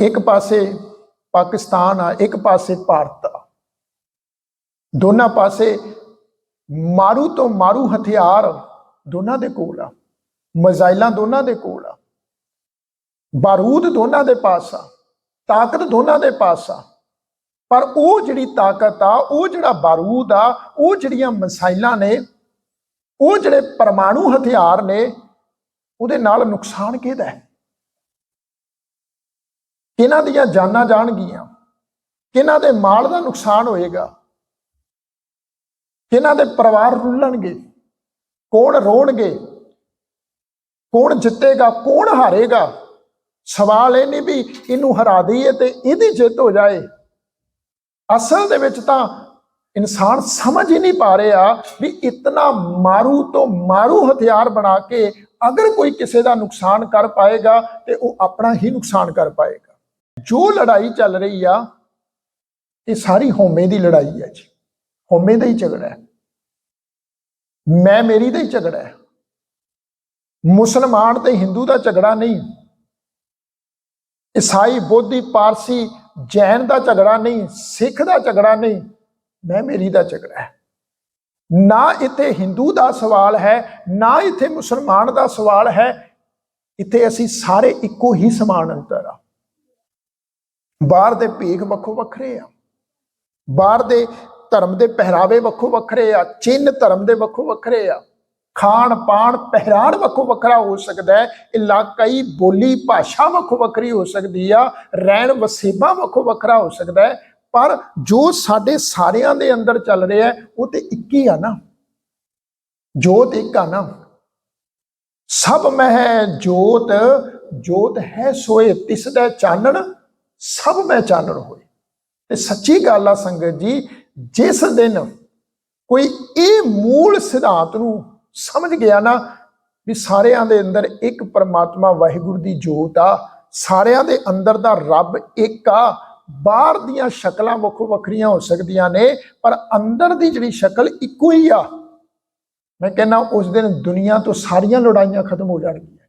ਇੱਕ ਪਾਸੇ ਪਾਕਿਸਤਾਨ ਆ, ਇੱਕ ਪਾਸੇ ਭਾਰਤ ਆ। ਦੋਨਾਂ ਪਾਸੇ ਮਾਰੂ ਤੋਂ ਮਾਰੂ ਹਥਿਆਰ ਦੋਨਾਂ ਦੇ ਕੋਲ ਆ। ਮਜ਼ਾਈਲਾਂ ਦੋਨਾਂ ਦੇ ਕੋਲ ਆ। ਬਾਰੂਦ ਦੋਨਾਂ ਦੇ ਪਾਸ ਆ। ਤਾਕਤ ਦੋਨਾਂ ਦੇ ਪਾਸ ਆ। ਪਰ ਉਹ ਜਿਹੜੀ ਤਾਕਤ ਆ, ਉਹ ਜਿਹੜਾ ਬਾਰੂਦ ਆ, ਉਹ ਜਿਹੜੀਆਂ ਮਸਾਇਲਾਂ ਨੇ, ਉਹ ਜਿਹੜੇ ਪਰਮਾਣੂ ਹਥਿਆਰ ਨੇ, ਉਹਦੇ ਨਾਲ ਨੁਕਸਾਨ ਕਿਹਦਾ ਹੈ? ਕਿਹਨਾਂ ਦੀਆਂ ਜਾਨਾਂ ਜਾਣਗੀਆਂ? ਕਿਹਨਾਂ ਦੇ ਮਾਲ ਦਾ ਨੁਕਸਾਨ ਹੋਏਗਾ? ਕਿਹਨਾਂ ਦੇ ਪਰਿਵਾਰ ਰੁੱਲਣਗੇ? ਕੌਣ ਰੋਣਗੇ? ਕੌਣ ਜਿੱਤੇਗਾ? ਕੌਣ ਹਾਰੇਗਾ? ਸਵਾਲ ਇਹ ਨਹੀਂ ਵੀ ਇਹਨੂੰ ਹਰਾ ਦਈਏ ਤੇ ਇਹਦੀ ਜਿੱਤ ਹੋ ਜਾਏ। ਅਸਲ ਦੇ ਵਿੱਚ ਤਾਂ ਇਨਸਾਨ ਸਮਝ ਹੀ ਨਹੀਂ ਪਾ ਰਿਹਾ ਵੀ ਇਤਨਾ ਮਾਰੂ ਤੋਂ ਮਾਰੂ ਹਥਿਆਰ ਬਣਾ ਕੇ ਅਗਰ ਕੋਈ ਕਿਸੇ ਦਾ ਨੁਕਸਾਨ ਕਰ ਪਾਏਗਾ ਤੇ ਉਹ ਆਪਣਾ ਹੀ ਨੁਕਸਾਨ ਕਰ ਪਾਏਗਾ। ਜੋ ਲੜਾਈ ਚੱਲ ਰਹੀ ਆ, ਇਹ ਸਾਰੀ ਹੋਮੇ ਦੀ ਲੜਾਈ ਹੈ ਜੀ। ਹੋਮੇ ਦਾ ਹੀ ਝਗੜਾ ਹੈ। ਮੈਂ ਮੇਰੀ ਦਾ ਹੀ ਝਗੜਾ ਹੈ। ਮੁਸਲਮਾਨ ਤੇ ਹਿੰਦੂ ਦਾ ਝਗੜਾ ਨਹੀਂ। ਈਸਾਈ, ਬੋਧੀ, ਪਾਰਸੀ, ਜੈਨ ਦਾ ਝਗੜਾ ਨਹੀਂ, ਸਿੱਖ ਦਾ ਝਗੜਾ ਨਹੀਂ। ਮੈਂ ਮੇਰੀ ਦਾ ਝਗੜਾ ਹੈ। ਨਾ ਇੱਥੇ ਹਿੰਦੂ ਦਾ ਸਵਾਲ ਹੈ, ਨਾ ਇੱਥੇ ਮੁਸਲਮਾਨ ਦਾ ਸਵਾਲ ਹੈ। ਇੱਥੇ ਅਸੀਂ ਸਾਰੇ ਇੱਕੋ ਹੀ ਸਮਾਨ ਅੰਤਰ ਆ। ਬਾਹਰ ਦੇ ਭੇਖ ਵੱਖੋ ਵੱਖਰੇ ਆ। ਬਾਹਰ ਦੇ ਧਰਮ ਦੇ ਪਹਿਰਾਵੇ ਵੱਖੋ ਵੱਖਰੇ ਆ, ਚਿੰਨ ਧਰਮ ਦੇ ਵੱਖੋ ਵੱਖਰੇ ਆ। ਖਾਣ ਪਾਣ ਪਹਿਰਾਣ ਵੱਖੋ ਵੱਖਰਾ ਹੋ ਸਕਦਾ ਹੈ, ਇਲਾਕਾਈ ਬੋਲੀ ਭਾਸ਼ਾ ਵੱਖੋ ਵੱਖਰੀ ਹੋ ਸਕਦੀ ਆ, ਰਹਿਣ ਵਸੇਬਾ ਵੱਖੋ ਵੱਖਰਾ ਹੋ ਸਕਦਾ ਹੈ, ਪਰ ਜੋ ਸਾਡੇ ਸਾਰਿਆਂ ਦੇ ਅੰਦਰ ਚੱਲ ਰਿਹਾ ਹੈ, ਉਹ ਤੇ ਇੱਕ ਹੀ ਆ ਨਾ। ਜੋਤ ਇੱਕ ਆ ਨਾ। ਸਭ ਮਹਿ ਜੋਤ ਜੋਤ ਹੈ ਸੋਏ ਤਿਸ ਦਾ ਚਾਨਣ ਸਭ ਮੈਂ ਚਾਨਣ ਹੋਏ। ਤੇ ਸੱਚੀ ਗੱਲ ਆ ਸੰਗਤ ਜੀ, ਜਿਸ ਦਿਨ ਕੋਈ ਇਹ ਮੂਲ ਸਿਧਾਂਤ ਨੂੰ ਸਮਝ ਗਿਆ ਨਾ ਵੀ ਸਾਰਿਆਂ ਦੇ ਅੰਦਰ ਇੱਕ ਪਰਮਾਤਮਾ ਵਾਹਿਗੁਰੂ ਦੀ ਜੋਤ ਆ, ਸਾਰਿਆਂ ਦੇ ਅੰਦਰ ਦਾ ਰੱਬ ਇੱਕ ਆ, ਬਾਹਰ ਦੀਆਂ ਸ਼ਕਲਾਂ ਵੱਖੋ ਵੱਖਰੀਆਂ ਹੋ ਸਕਦੀਆਂ ਨੇ, ਪਰ ਅੰਦਰ ਦੀ ਜਿਹੜੀ ਸ਼ਕਲ ਇੱਕੋ ਹੀ ਆ। ਮੈਂ ਕਹਿੰਦਾ ਉਸ ਦਿਨ ਦੁਨੀਆ ਤੋਂ ਸਾਰੀਆਂ ਲੜਾਈਆਂ ਖਤਮ ਹੋ ਜਾਣਗੀਆਂ।